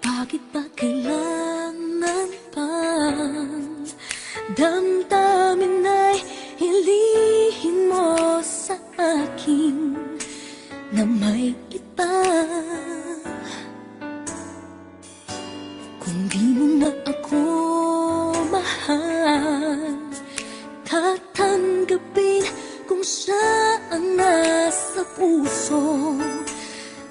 Bakit ba kailangan pa? Damdamin nasa puso.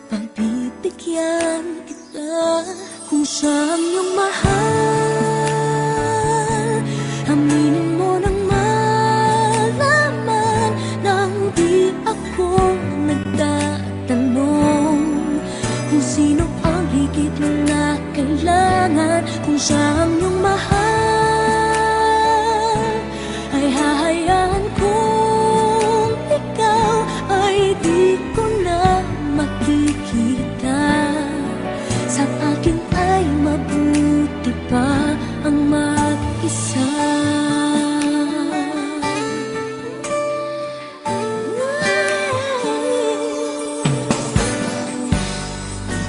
Pagbibigyan kita kung siyang iyong mahal. Aminin mo nang malaman na hindi ako nagtatanong Kung sino ang higit na kailangan Kung siyang iyong mahal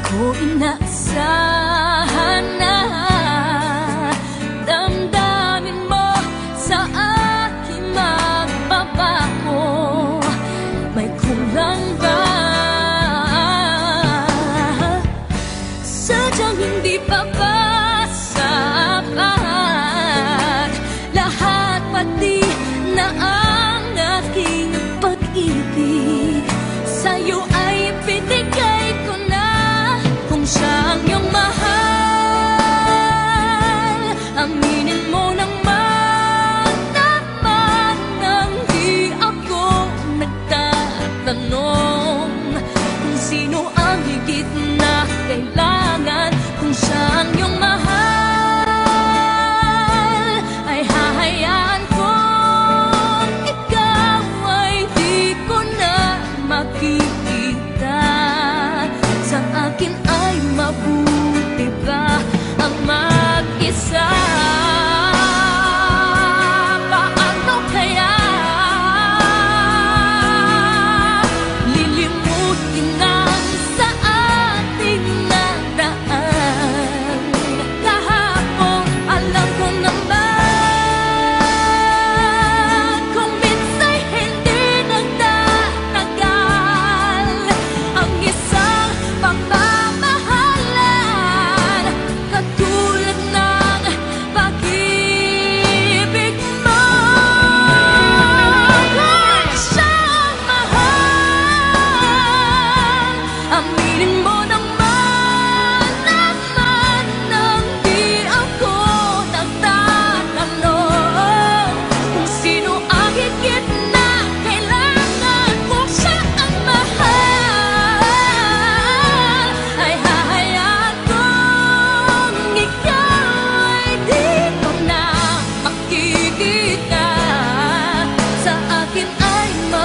ko inaasahan ang aking pag-ibig. recognize